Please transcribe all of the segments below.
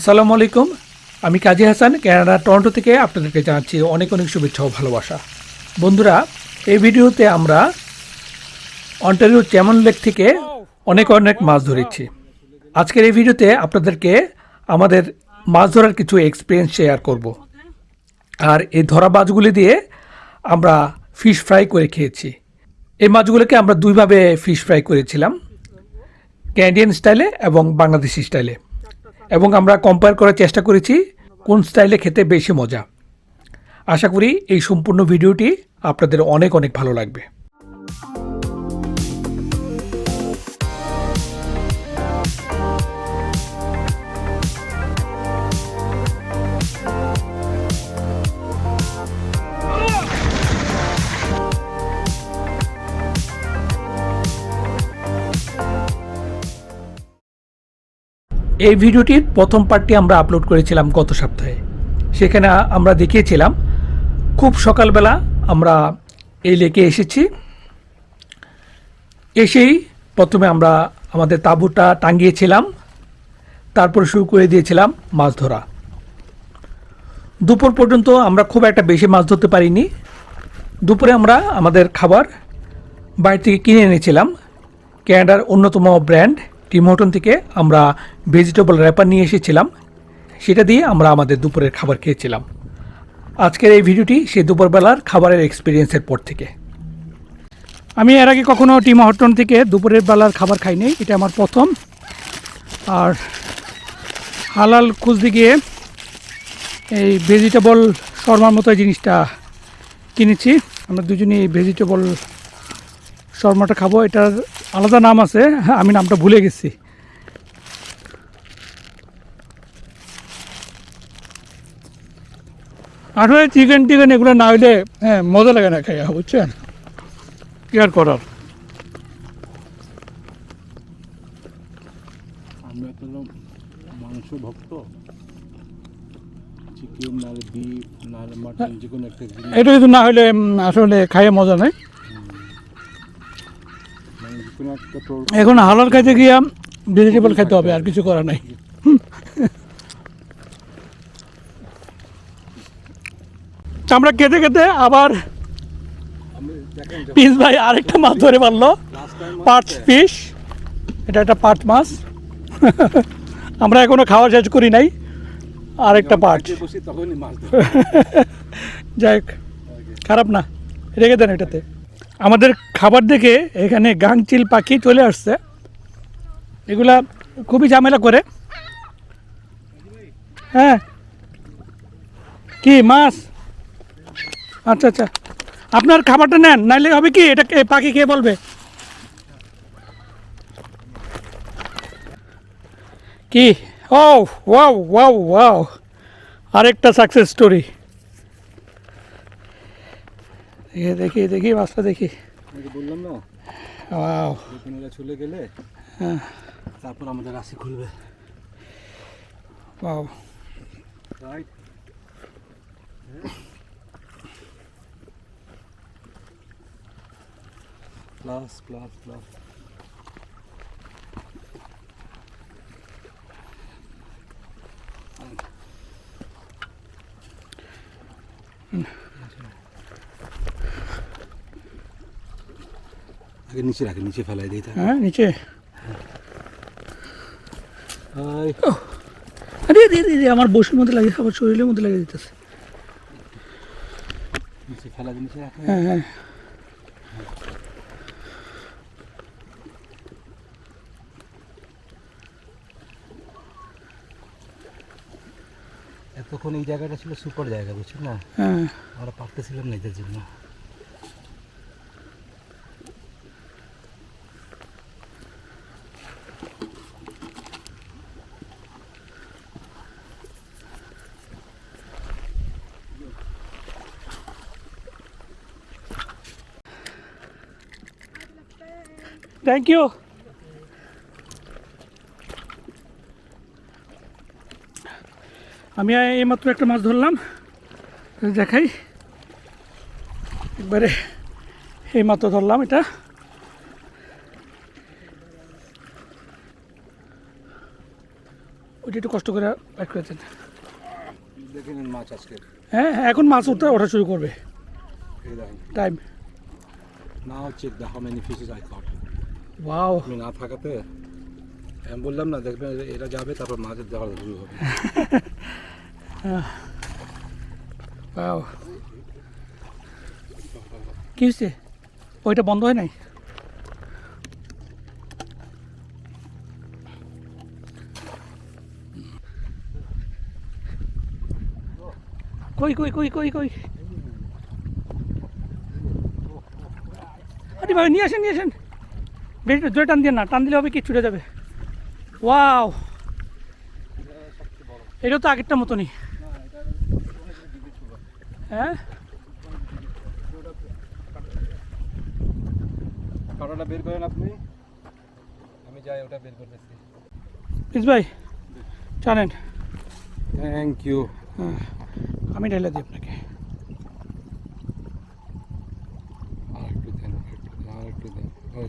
আসসালামু আলাইকুম। আমি কাজী হাসান কানাডা টরন্টো থেকে আপনাদেরকে জানাচ্ছি অনেক অনেক শুভেচ্ছা ও ভালোবাসা। বন্ধুরা, এই ভিডিওতে আমরা অন্টারিও চ্যামন লেক থেকে অনেক অনেক মাছ ধরেছি। আজকের এই ভিডিওতে আপনাদেরকে আমাদের মাছ ধরার কিছু এক্সপিরিয়েন্স শেয়ার করব। আর এই ধরা মাছগুলি দিয়ে আমরা ফিশ ফ্রাই করে খেয়েছি। এই মাছগুলোকে আমরা দুইভাবে ফিশ ফ্রাই করেছিলাম। ক্যান্ডিয়ান স্টাইলে এবং বাংলাদেশি স্টাইলে এবং আমরা কম্পেয়ার করার চেষ্টা করেছি কোন স্টাইলে খেতে বেশি মজা। আশা করি এই সম্পূর্ণ ভিডিওটি আপনাদের অনেক অনেক ভালো লাগবে। এই ভিডিওটির প্রথম পার্টটি আমরা আপলোড করেছিলাম গত সপ্তাহে। সেখানে আমরা দেখিয়েছিলাম, খুব সকালবেলা আমরা এই লেকে এসেছি। এসেই প্রথমে আমরা আমাদের তাঁবুটা টাঙ্গিয়েছিলাম তারপর শুরু করে দিয়েছিলাম মাছ ধরা। দুপুর পর্যন্ত আমরা খুব একটা বেশি মাছ ধরতে পারিনি। দুপুরে আমরা আমাদের খাবার বাইরে থেকে কিনে এনেছিলাম ক্যানাডার অন্যতম ব্র্যান্ড টিম হোটন থেকে আমরা ভেজিটেবল র্যাপার নিয়ে এসেছিলাম। সেটা দিয়ে আমরা আমাদের দুপুরের খাবার খেয়েছিলাম। আজকের এই ভিডিওটি সেই দুপুরবেলার খাবারের এক্সপিরিয়েন্সের পর থেকে। আমি এর আগে কখনো টিম হটন থেকে দুপুরের বেলার খাবার খাইনি, এটা আমার প্রথম। আর হালাল খুঁজতে গিয়ে এই ভেজিটেবল শর্মার মতো জিনিসটা কিনেছি। আমরা দুজনেই ভেজিটেবল শর্মাটা খাব, এটার আলাদা নাম আছে হ্যাঁ, আমি নামটা ভুলে গেছি। আসলে চিকেন টিকেন এগুলো না হইলে হ্যাঁ মজা লাগে না খাইয়া বুঝছেন? কি আর করার? আমরা তো মাংস ভক্ত। চিকেন নাহলে বিফ নাহলে মাটন যে কোনো একটা এটা যদি না হলে আসলে খাইয়ে মজা নেই মানে যে কোনো একটা তোর এখন হালাল খাইতে গিয়া ভেজিটেবল খাইতে হবে আর কিছু করার নাই। আমরা খেতে খেতে আবার পিস ভাই আরেকটা মাছ ধরে পারল পার্ট ফিশ এটা একটা পার্ট মাছ। আমরা এখনও খাওয়া শেষ করি নাই আরেকটা পার্ট। যাই খারাপ না রেখে দেন এটাতে। আমাদের খাবার দেখে এখানে গাংচিল পাখি চলে আসছে। এগুলা খুবই ঝামেলা করে। হ্যাঁ। কি, মাছ? আচ্ছা আচ্ছা। আপনার খাবারটা নেন, নাইলে হবে কি? এটা পাখি খেয়ে বলবে? কি? ও, ওয়াও ওয়াও ওয়াও। আরেকটা সাকসেস স্টোরি দেখি দেখি দেখি মাছটা দেখি আমি তো বললাম না ওয়াও দোকানেরা চলে গেলে হ্যাঁ তারপর আমাদের রাশি খুলবে wow right plus plus plus আগে নিচে রাখে নিচে ফেলাই দিই হ্যাঁ নিচে। আরে আমার বসুর মধ্যে লাগে শরীরের মধ্যে লাগে দিতেছে। নিচে ফেলা নিচে রাখে। হ্যাঁ হ্যাঁ। এতক্ষণ এই জায়গাটা ছিল সুপার জায়গা বুঝছেন না? হ্যাঁ। আমরা পারতেছিলাম না এটার জন্য। থ্যাংক ইউ আমি এইমাত্র একটা মাছ ধরলাম। দেখাই। একবারে এইমাত্র ধরলাম এটা। ওই ওইটা একটু কষ্ট করে বাইট করেছেন মাছ আজকে। হ্যাঁ এখন মাছ উঠতে ওঠা শুরু করবে। Time how many fishes I caught wow আমি না থাকাতে আমি বললাম না দেখবেন এরা- যাবে তারপর মাছের যাওয়া শুরু হবে। ওয়াও কি হয়েছে? ওইটা বন্ধ হয় নাই? কই কই কই কই কই? আরে ভাই নিয়ে আসেন নিয়ে আসেন। বেশি জোরে টান দিয়ে না টান দিলে হবে কি ছুটে যাবে। ওয়াও। এটা তো আগেরটা মতনই। হ্যাঁ? কাটাটা বের করেন আপনি। আমি যাই ওটা বের করতেছি। প্লিজ ভাই জানেন থ্যাংক ইউ আমি ঢেলে দিই আপনাকে আর একটু দেন আর একটু দেন আর একটু দেন হয়ে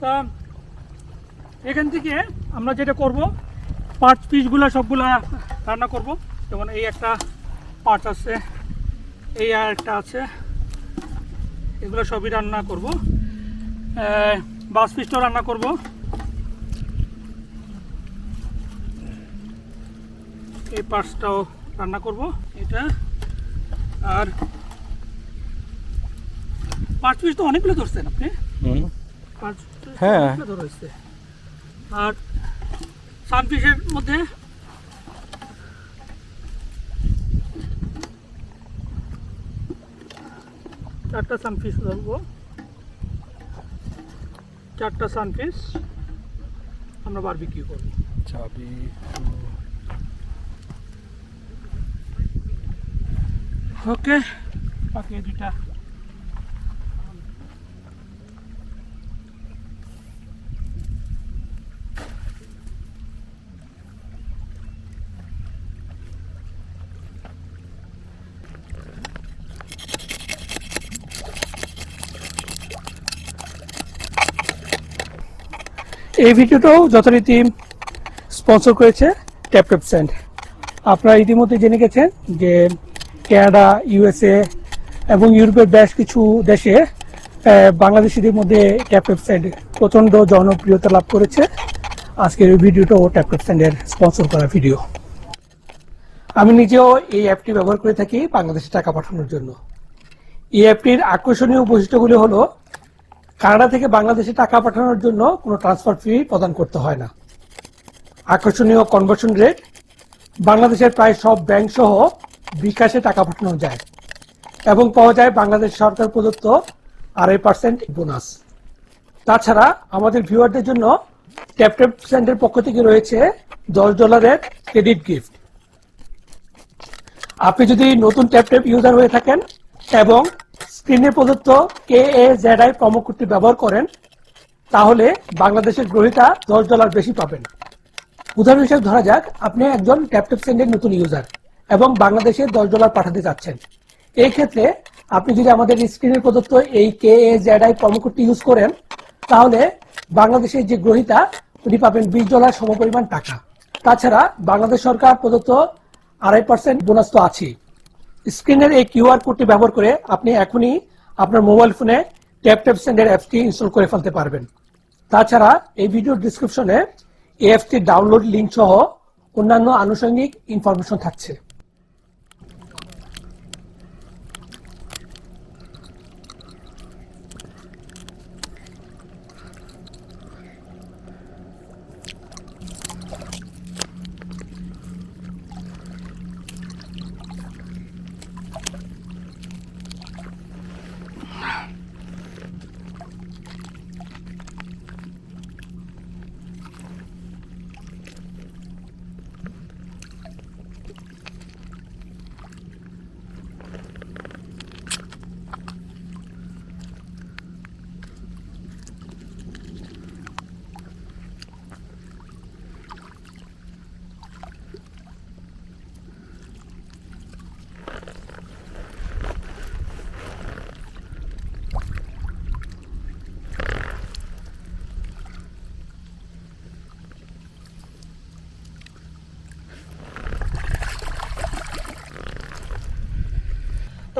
তা এখান থেকে আমরা যেটা করব পার্ট পিসগুলো সবগুলা রান্না করব। যেমন এই একটা পার্ট আছে, এই আর একটা আছে, এগুলো সবই রান্না করব। বাস পিসটাও রান্না করব। এই পার্টসটাও রান্না করব, এটা আর পার্ট পিস তো অনেকগুলো ধরছেন আপনি। পাঁচ হ্যাঁ। আর সানফিশের মধ্যে চারটা সানফিশ ধরবো। চারটা সানফিশ আমরা বারবিকিউ করব। চাবি ওকে বাকি এই এই ভিডিওটাও যথারীতি স্পন্সর করেছে ট্যাপ ট্যাপ আপনারা ইতিমধ্যে জেনে গেছেন যে কানাডা, ইউএসএ এবং ইউরোপের বেশ কিছু দেশে বাংলাদেশিদের মধ্যে ট্যাপ স্যান্ড প্রচণ্ড জনপ্রিয়তা লাভ করেছে। আজকের এই ভিডিওটাও ট্যাপ স্যান্ডের স্পন্সর করা ভিডিও। আমি নিজেও এই অ্যাপটি ব্যবহার করে থাকি বাংলাদেশে টাকা পাঠানোর জন্য। এই অ্যাপটির আকর্ষণীয় বৈশিষ্ট্যগুলি হলো কানাডা থেকে বাংলাদেশে টাকা পাঠানোর জন্য কোনো ট্রান্সফার ফি প্রদান করতে হয় না। আকর্ষণীয় কনভার্সন রেট বাংলাদেশের প্রায় সব ব্যাংক সহ বিকাশে টাকা পাঠানো যায় এবং পাওয়া যায় বাংলাদেশ সরকার প্রদত্ত আড়াই পার্সেন্ট বোনাস তাছাড়া আমাদের ভিউয়ারদের জন্য ট্যাপট্যাপ সেন্টের পক্ষ থেকে রয়েছে দশ ডলারের ক্রেডিট গিফট আপনি যদি নতুন ট্যাপট্যাপ ইউজার হয়ে থাকেন এবং স্ক্রিনে প্রদত্ত K A Z I promo কোডটি ব্যবহার করেন, তাহলে বাংলাদেশের গ্রহীতা দশ ডলার বেশি পাবেন। উদাহরণ হিসেবে ধরা যাক, আপনি একজন ট্যাপটপ সেন্ডের নতুন ইউজার এবং বাংলাদেশে দশ ডলার পাঠাতে চাচ্ছেন। এই ক্ষেত্রে আপনি যদি আমাদের স্ক্রিনে প্রদত্ত এই কে এ জেড আই প্রমোকোডটি ইউজ করেন, তাহলে বাংলাদেশের যে গ্রহীতা, উনি পাবেন বিশ ডলার সমপরিমাণ টাকা। তাছাড়া বাংলাদেশ সরকার প্রদত্ত আড়াই পার্সেন্ট বোনাস তো আছেই। স্ক্রিনের এই কিউআর কোডটি ব্যবহার করে আপনি এখনই আপনার মোবাইল ফোনে ট্যাপ ট্যাপ সেন্ডের অ্যাপটি ইনস্টল করে ফেলতে পারবেন। তাছাড়া এই ভিডিওর ডিসক্রিপশনে এই অ্যাপটির ডাউনলোড লিঙ্ক সহ অন্যান্য আনুষঙ্গিক ইনফরমেশন থাকছে।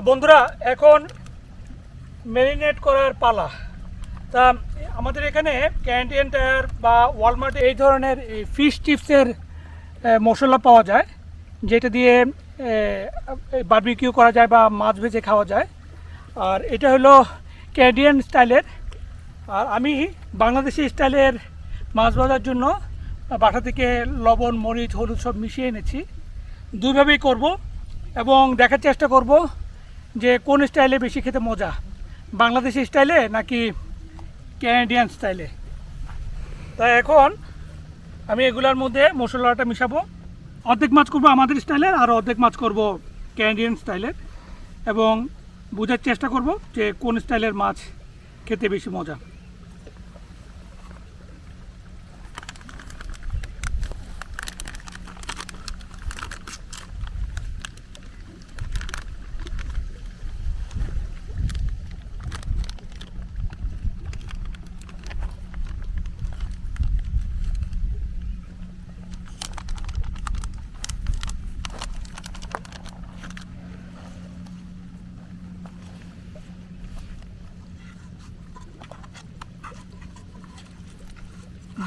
বন্ধুরা, এখন ম্যারিনেট করার পালা। তা আমাদের এখানে ক্যান্টিন টায়ার বা ওয়ালমার্টে এই ধরনের ফিশ চিপসের মশলা পাওয়া যায়, যেটা দিয়ে বারবিকিউ করা যায় বা মাছ ভেজে খাওয়া যায়। আর এটা হলো ক্যান্ডিয়ান স্টাইলের আর আমি বাংলাদেশি স্টাইলের মাছ ভাজার জন্য বাসা থেকে লবণ, মরিচ, হলুদ সব মিশিয়ে এনেছি। দুইভাবেই করব এবং দেখার চেষ্টা করব যে কোন স্টাইলে বেশি খেতে মজা? বাংলাদেশি স্টাইলে নাকি ক্যানাডিয়ান স্টাইলে? তা এখন আমি এগুলার মধ্যে মশলাটা মিশাবো। অর্ধেক মাছ করব আমাদের স্টাইলের আর অর্ধেক মাছ করব ক্যানাডিয়ান স্টাইলের। এবং বোঝার চেষ্টা করব যে কোন স্টাইলের মাছ খেতে বেশি মজা।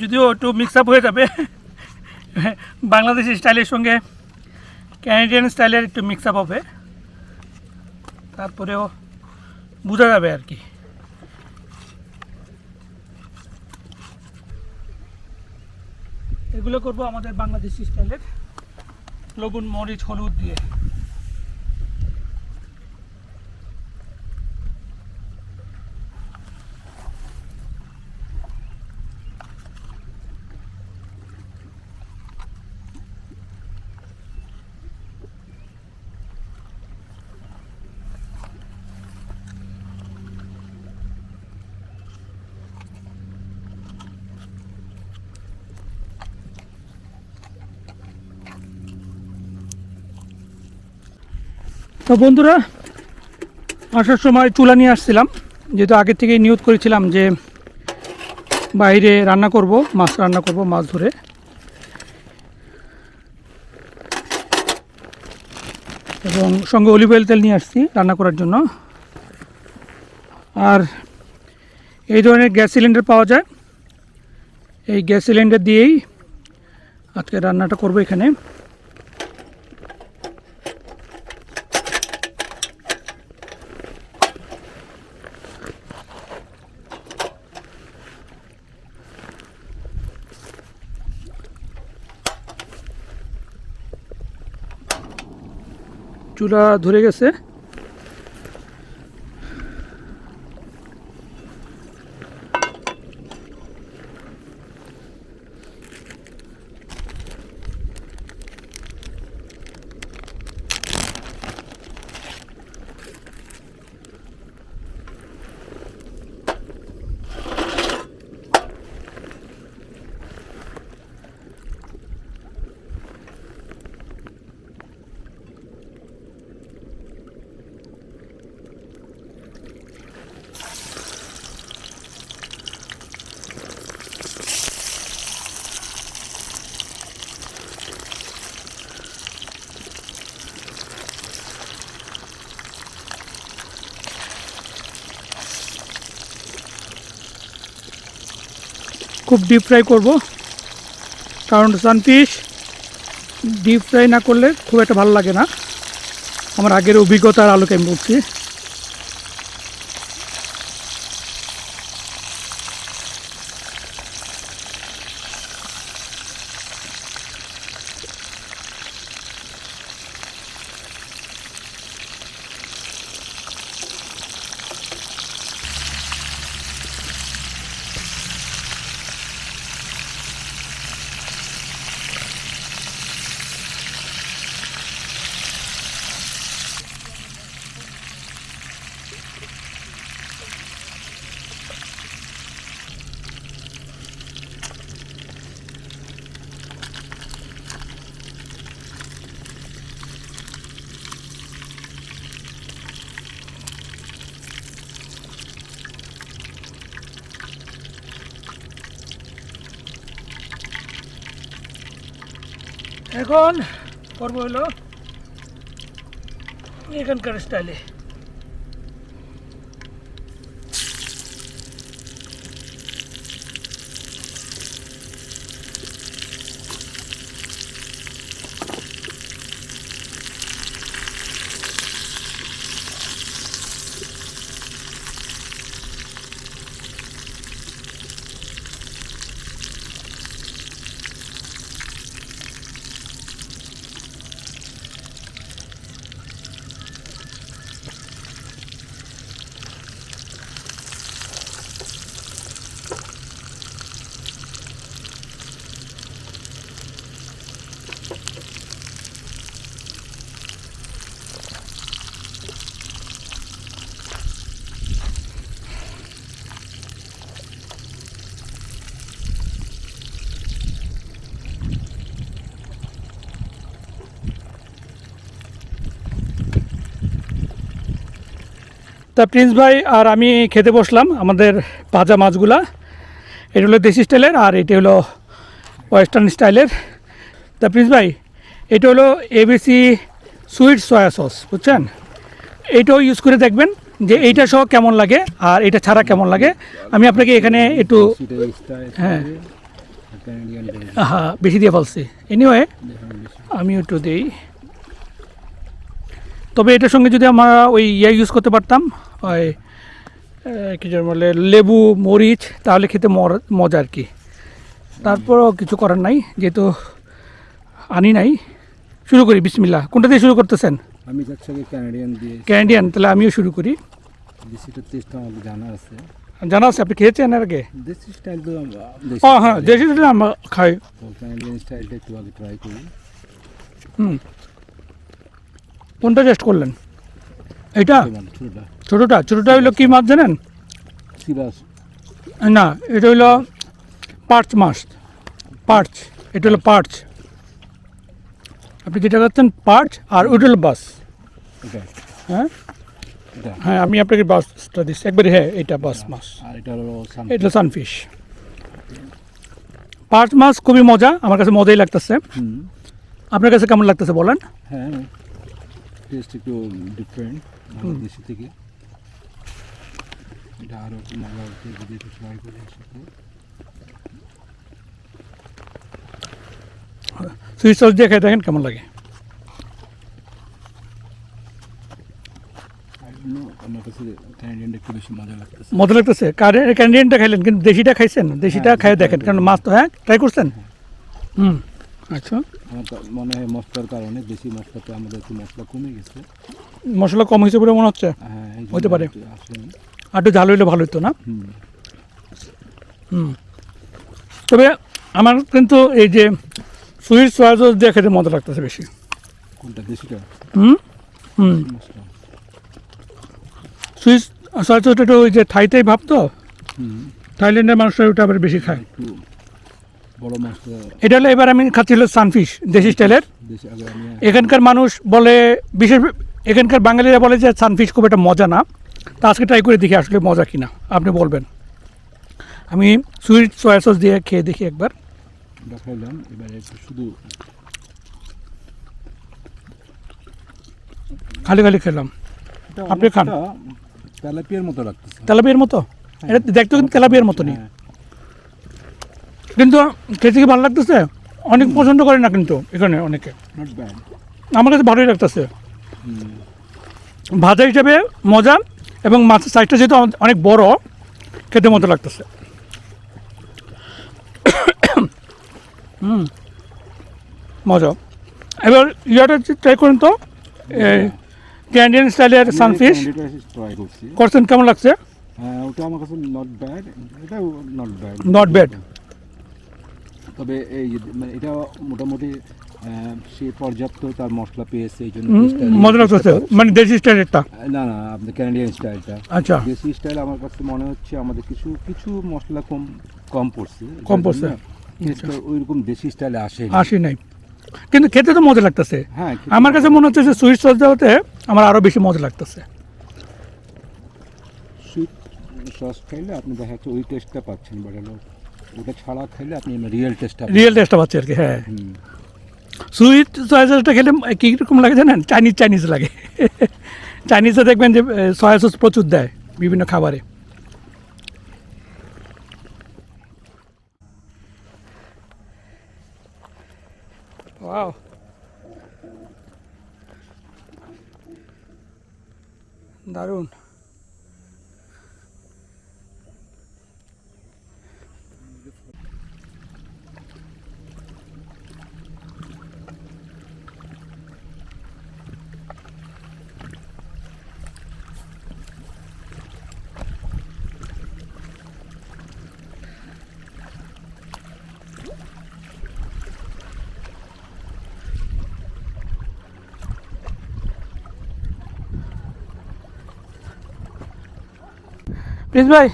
যদিও একটু মিক্স আপ হয়ে যাবে। বাংলাদেশি স্টাইলের সঙ্গে ক্যানাডিয়ান স্টাইলের একটু মিক্স আপ হবে। তারপরেও বোঝা যাবে আর কি। এগুলো করব আমাদের বাংলাদেশি স্টাইলের লবণ, মরিচ, হলুদ দিয়ে। তো বন্ধুরা, আসার সময় চুলা নিয়ে আসছিলাম। যেহেতু আগে থেকেই নিয়োগ করেছিলাম যে বাইরে রান্না করব, মাছ রান্না করব, মাছ ধরে। এবং সঙ্গে অলিভ অয়েল তেল নিয়ে আসছি রান্না করার জন্য। আর এই ধরনের গ্যাস সিলিন্ডার পাওয়া যায়। এই গ্যাস সিলিন্ডার দিয়েই আজকে রান্নাটা করব এখানে। চুলা ধরে গেছে। খুব ডিপ ফ্রাই করব। কারণ সানফিশ ডিপ ফ্রাই না করলে খুব একটা ভালো লাগে না। আমার আগের অভিজ্ঞতার আলোকে আমি বলছি। এখন করব হলো এখানকার স্টাইলে তা প্রিন্স ভাই, আর আমি খেতে বসলাম আমাদের ভাজা মাছগুলা। এটা হলো দেশি স্টাইলের আর এটা হলো ওয়েস্টার্ন স্টাইলের। তা প্রিন্স ভাই, এটা হলো এবিসি সুইট সয়া সস বুঝছেন? এইটাও ইউজ করে দেখবেন যে এইটা সহ কেমন লাগে আর এটা ছাড়া কেমন লাগে। আমি আপনাকে এখানে একটু হ্যাঁ। হ্যাঁ বেশি দিয়ে ফেলছি। এনিওয়ে আমি একটু দিই। তবে এটার সঙ্গে যদি আমরা ওই ইয়ে ইউজ করতে পারতাম ওই আহ, কি যেন বলে লেবু মরিচ তাহলে খেতে মজা আর কি। তারপরও কিছু করার নাই যেহেতু আনি নাই। শুরু করি বিসমিল্লা কোনটা দিয়ে শুরু করতেছেন? আমি ক্যানাডিয়ান দিয়ে ক্যান্ডিয়ান তাহলে আমিও শুরু করি। দেশিটার টেস্ট আমাকে জানা আছে। জানা আছে আপনি খেয়েছেন এর আগে? দেশি স্টাইল তো ও হ্যাঁ দেশি দিলে আমরা খাই। ক্যানাডিয়ান স্টাইলটা একটু আগে ট্রাই করি। হুম। কোনটা টেস্ট করলেন? এটা? ছোটোটা ছোটোটা। ছোটোটা? হইল কি মাছ জানেন? না এটা হইল পার্চ মাছ। পার্চ এটা হলো পার্চ। আপনি যেটা খাচ্ছেন পার্চ আর ওইটা হলো বাস। হ্যাঁ? হ্যাঁ আমি আপনাকে বাসটা দিচ্ছি। একবারে হ্যাঁ এটা বাস মাছ। এটা হলো সানফিশ পার্চ মাছ খুবই মজা আমার কাছে মজাই লাগতেছে। আপনার কাছে কেমন লাগতেছে বলেন? হ্যাঁ। টেস্ট একটু ডিফারেন্ট দেশি থেকে। এটা আরও মজা হচ্ছে যদি একটু ট্রাই করি একসাথে সুইচ সস দিয়ে খেয়ে দেখেন কেমন লাগে? ক্যানাডিয়ানটা মজা লাগতেছে। লাগতেছে? খাইলেন কিন্তু দেশিটা খাইছেন? দেশিটা হ্যাঁ, খাই দেখেন কারণ মাছ তো হ্যাঁ? ট্রাই করছেন? হুম। আচ্ছা। আমার মনে হয় মশলার কারণে বেশি মশলাতে আমাদের একটু মশলা কমে গেছে। মশলা কম হয়েছে বলে মনে হচ্ছে? হ্যাঁ হতে পারে। আর একটু ঝাল হইলে ভালো হতো না? হুম। তবে আমার কিন্তু এই যে সুইট সয়া সস দিয়ে খেতে মজা লাগতেছে বেশি। কোনটা দেশিটা? হুম? হুম। সুইট সয়া সসটা একটু ওই যে থাইতেই ভাব তো? থাইল্যান্ডের মানুষরা ওটা আবার বেশি খায়। এটা হলো এবার আমি খাচ্ছি হলো সানফিশ দেশি স্টাইলের। এখানকার মানুষ বলে বিশেষ এখানকার বাঙালিরা বলে যে সানফিশ খুব একটা মজা না। তা আজকে ট্রাই করে দেখি আসলে মজা কিনা। আপনি বলবেন। আমি সুইট সয়া সস দিয়ে খেয়ে দেখি একবার। দেখাইলাম এবারে শুধু খালি খালি খেলাম। আপনি খান। তেলাপিয়ার মতো লাগতেছে। তেলাপিয়ার মতো? এটা দেখতে কিন্তু তেলাপিয়ার মতনই। হ্যাঁ, কিন্তু খেতে কি ভালো লাগতেছে? অনেক পছন্দ করে না কিন্তু এখানে অনেকে। আমার কাছে ভালোই লাগতেছে। ভাজা হিসেবে মজা এবং মাছের সাইজটা যেহেতু অনেক- বড় খেতে মতো লাগতেছে। হুম। মজা। এবার ইয়াটা ট্রাই করুন তো। ক্যান্ডিয়ান স্টাইলের সানফিশ করছেন কেমন লাগছে? হ্যাঁ ওটা আমার কাছে not bad not bad not bad তবে এই মানে এটা মোটামুটি সে পর্যাপ্ত তার মশলা পেয়েছে এই জন্য মজা লাগতেছে মানে দেশি স্টাইলেরটা? না না আপনার ক্যানাডিয়ান স্টাইলটা। আচ্ছা। দেশি স্টাইল আমার কাছে মনে হচ্ছে আমাদের কিছু কিছু মশলা কম কম পড়ছে। কম পড়ছে। টেস্টটা ওইরকম দেশি স্টাইলে আসে আসি নাই। কিন্তু খেতে তো মজা লাগতেছে। হ্যাঁ আমার কাছে মনে হচ্ছে সুইট সস দেওয়াতে আমার আরও বেশি মজা লাগতেছে। সুইট সস খাইলে আপনি দেখা যাচ্ছে ওই টেস্টটা পাচ্ছেন বাট ওটা ছাড়া খাইলে আপনি রিয়েল টেস্টটা রিয়েল টেস্টটা পাচ্ছি আর কি হ্যাঁ। সুইট সয়া সসটা খেলে কীরকম লাগে জানেন? চাইনিজ চাইনিজ লাগে। চাইনিজে দেখবেন যে সয়া সস প্রচুর দেয় বিভিন্ন খাবারে। ওয়াও দারুণ। প্লিজ ভাই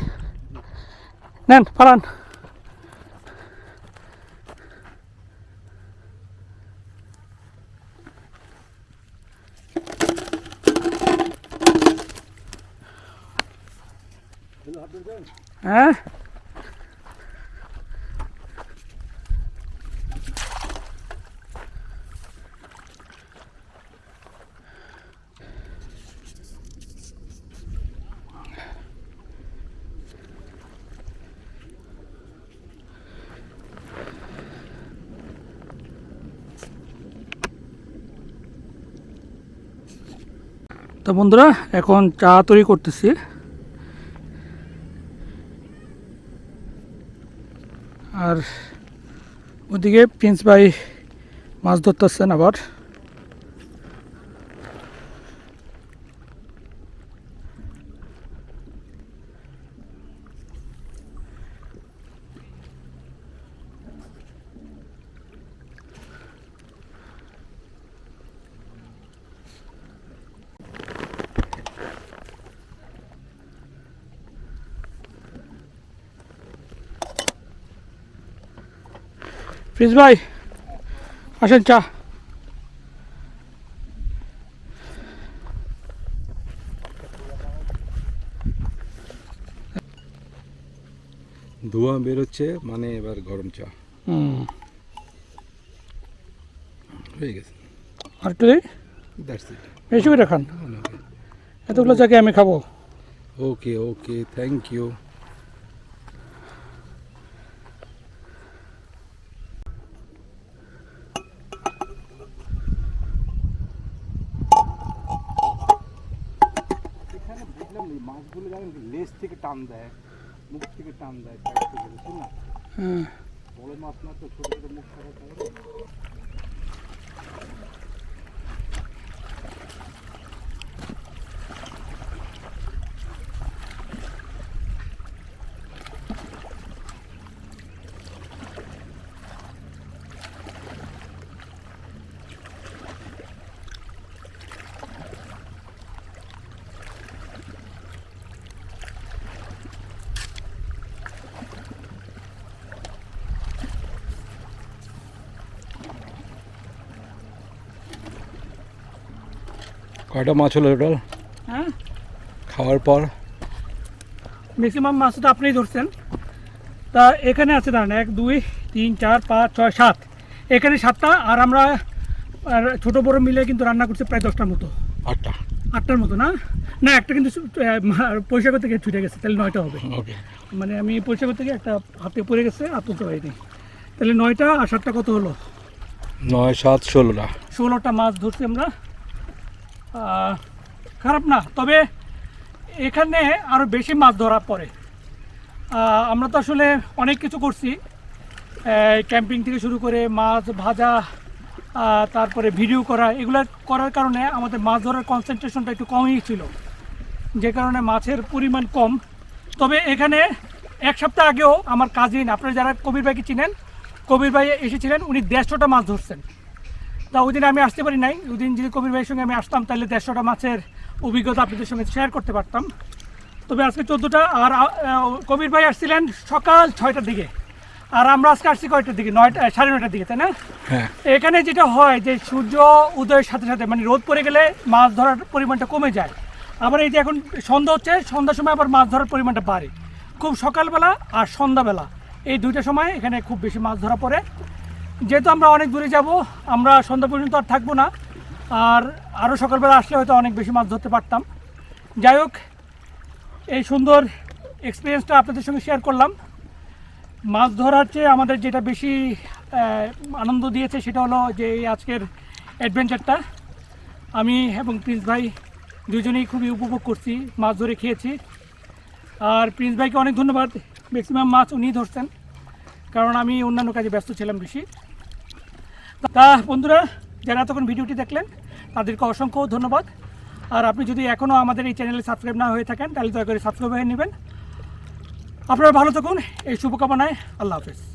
নেন ফারান তো বন্ধুরা এখন চা তৈরি করতেছি। আর ওদিকে প্রিন্স ভাই মাছ ধরতেছেন আবার। প্রিন্স ভাই আসেন চা। ধোঁয়া বেরোচ্ছে মানে এবার গরম চা। হুম। হয়ে গেছে। আর একটু বেশি করে খান। এতগুলো চাকে আমি খাব? ওকে ওকে থ্যাংক ইউ এখানে বুঝলাম এই মাছগুলো জানেন লেজ থেকে টান দেয় মুখ থেকে টান দেয় না? বড় মাছ না তো ছোট ছোট মুখ থাকা কারণে কয়টা মাছ হলো টোটাল? হ্যাঁ। খাওয়ার পর? ম্যাক্সিমাম মাছ তো আপনিই ধরছেন। তা এখানে আছে দাঁড়ান এক দুই তিন চার পাঁচ ছয় সাত। এখানে সাতটা আর আমরা আর ছোটো বড়ো মিলে কিন্তু রান্না করছি প্রায় দশটার মতো। আটটা। আটটার মতো না? না একটা কিন্তু পয়সা করতে গিয়ে ছুটে গেছে তাহলে নয়টা হবে। মানে আমি পয়সা করতে গিয়ে একটা হাতে পড়ে গেছে আর তুলতে পারিনি। তাহলে নয়টা আর সাতটা কত হলো? নয় সাত ষোলোটা। ষোলোটা মাছ ধরছি আমরা। খারাপ না। তবে এখানে আরও বেশি মাছ ধরা পড়ে। আমরা তো আসলে অনেক কিছু করছি। ক্যাম্পিং থেকে শুরু করে মাছ ভাজা তারপরে ভিডিও করা, এগুলো করার কারণে আমাদের মাছ ধরার কনসেন্ট্রেশনটা একটু কমই ছিল। যে কারণে মাছের পরিমাণ কম। তবে এখানে এক সপ্তাহ আগেও আমার কাজিন আপনারা যারা কবির ভাইকে চিনেন, কবির ভাই এসেছিলেন, উনি দেড়শোটা মাছ ধরছেন। তা ওই দিন আমি আসতে পারি নাই। ওই দিন যদি কবির ভাইয়ের সঙ্গে আমি আসতাম তাহলে দেড়শোটা মাছের অভিজ্ঞতা আপনাদের সঙ্গে শেয়ার করতে পারতাম। তবে আজকে চোদ্দোটা আর কবির ভাই আসছিলেন সকাল ছয়টার দিকে। আর আমরা আজকে আসছি কয়টার দিকে? নয়টা সাড়ে নয়টার দিকে তাই না? হ্যাঁ। এখানে যেটা হয় যে সূর্য উদয়ের সাথে সাথে মানে রোদ পড়ে গেলে মাছ ধরার পরিমাণটা কমে যায়। আবার এই যে এখন সন্ধ্যা হচ্ছে সন্ধ্যার সময় আবার মাছ ধরার পরিমাণটা বাড়ে। খুব সকালবেলা আর সন্ধ্যাবেলা। এই দুইটা সময় এখানে খুব বেশি মাছ ধরা পড়ে। যেহেতু আমরা অনেক দূরে যাব, আমরা সন্ধ্যা পর্যন্ত আর থাকব না। আর আরও সকালবেলা আসলে হয়তো অনেক বেশি মাছ ধরতে পারতাম। যাই হোক, এই সুন্দর এক্সপিরিয়েন্সটা আপনাদের সঙ্গে শেয়ার করলাম। মাছ ধরার চেয়ে আমাদের যেটা বেশি আনন্দ দিয়েছে সেটা হলো যে এই আজকের অ্যাডভেঞ্চারটা আমি এবং প্রিন্স ভাই দুজনেই খুবই উপভোগ করছি, মাছ ধরে খেয়েছি। আর প্রিন্স ভাইকে অনেক ধন্যবাদ ম্যাক্সিমাম মাছ উনিই ধরছেন। কারণ আমি অন্যান্য কাজে ব্যস্ত ছিলাম বেশি। তা বন্ধুরা, যারা তখন ভিডিওটি দেখলেন, তাদেরকে অসংখ্য ধন্যবাদ। আর আপনি যদি এখনও আমাদের এই চ্যানেলে সাবস্ক্রাইব না হয়ে থাকেন, তাহলে দয়া করে সাবস্ক্রাইব হয়ে নেবেন। আপনারা ভালো থাকুন, এই শুভকামনায় আল্লাহ হাফেজ।